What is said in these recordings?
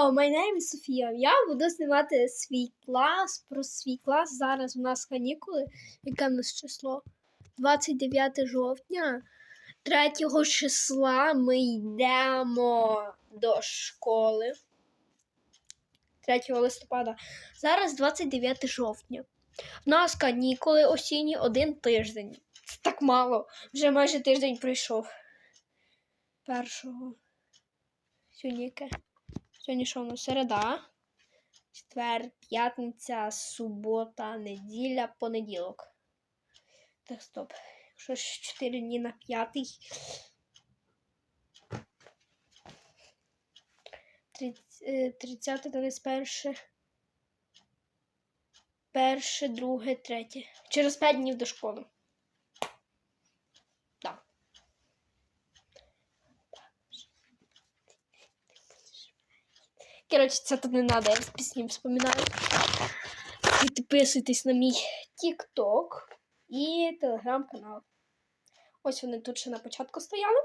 My name is Софія. Я буду знімати свій клас про свій клас. Зараз у нас канікули. Яке в нас число? 29 жовтня. 3 числа ми йдемо до школи. 3 листопада. Зараз 29 жовтня. У нас канікули осінні один тиждень. Це так мало. Вже майже тиждень пройшов. Першого. Сьогодні? Сьогодні що у нас середа, четвер, п'ятниця, субота, неділя, понеділок. Так, стоп. Якщо ж 4 дні на п'ятий. Тридц- е, 30, 31. Перше, друге, третє. Через 5 днів до школи. Так. Коротше, це тут не треба, я пісні вспоминаю. Підписуйтесь на мій TikTok і телеграм-канал. Ось вони тут ще на початку стояли.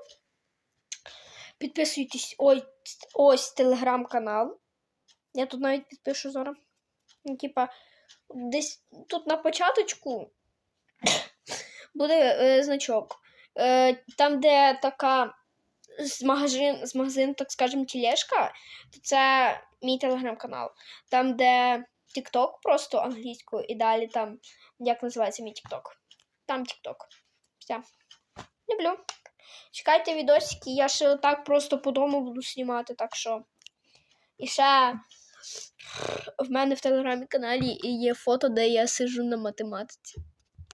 Підписуйтесь ось, ось телеграм-канал. Я тут навіть підпишу зараз. Ну, Типа, десь тут на початочку буде е, значок. Е, там, де така з магазин, з магазин, так скажем, тілешка, то це мій телеграм-канал. Там, де TikTok просто англійською, і далі там, як називається мій TikTok. Там TikTok. Все. Люблю. Чекайте відосики, я ще отак просто по дому буду знімати, так що. І ще в мене в телеграмі каналі є фото, де я сижу на математиці.